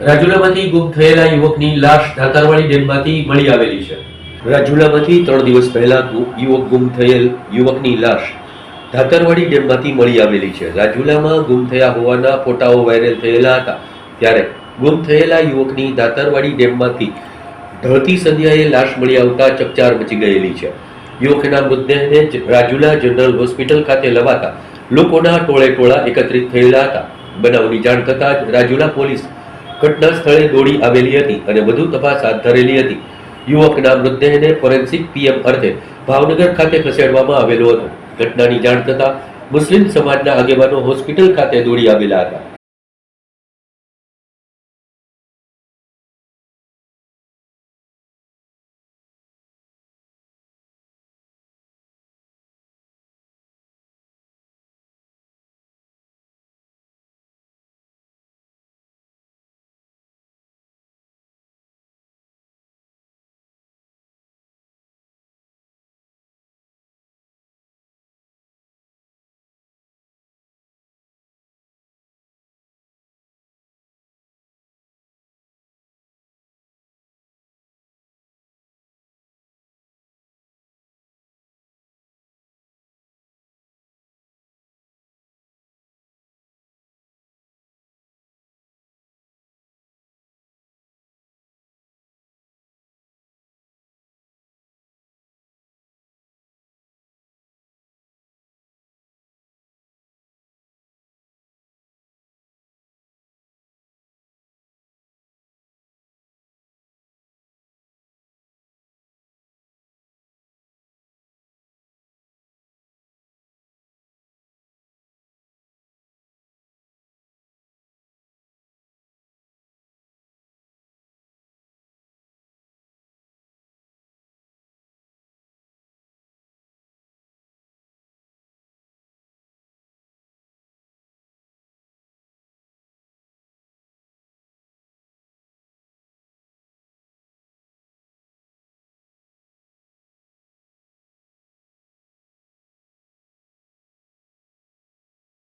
રાજુલામાંથી ગુમ થયેલા યુવકની લાશ ધાતરવાડી ડેમમાંથી મળી આવેલી છે. રાજુલામાંથી ત્રણ દિવસ પહેલા યુવક ગુમ થયેલ યુવકની લાશ ધાતરવાડી ડેમમાંથી મળી આવેલી છે. રાજુલામાં ગુમ થયા હોવાના ફોટાઓ વાયરલ થયેલા હતા. ત્યારે ગુમ થયેલા યુવકની ધાતરવાડી ડેમમાંથી ઢળતી સંધ્યાએ લાશ મળી આવતા ચકચાર મચી ગયેલી છે. યુવકના મૃતદેહને રાજુલા જનરલ હોસ્પિટલ ખાતે લવાતા લોકોના ટોળે ટોળા એકત્રિત થયેલા હતા. બનાવની જાણ થતાં જ રાજુલા પોલીસ ઘટના સ્થળે દોડી આવેલી હતી અને વધુ તપાસ હાથ ધરેલી હતી. યુવકના મૃતદેહને ફોરેન્સિક પીએમ અર્થે ભાવનગર ખાતે ખસેડવામાં આવેલો હતો. ઘટનાની જાણ થતાં મુસ્લિમ સમાજના આગેવાનો હોસ્પિટલ ખાતે દોડી આવેલા હતા.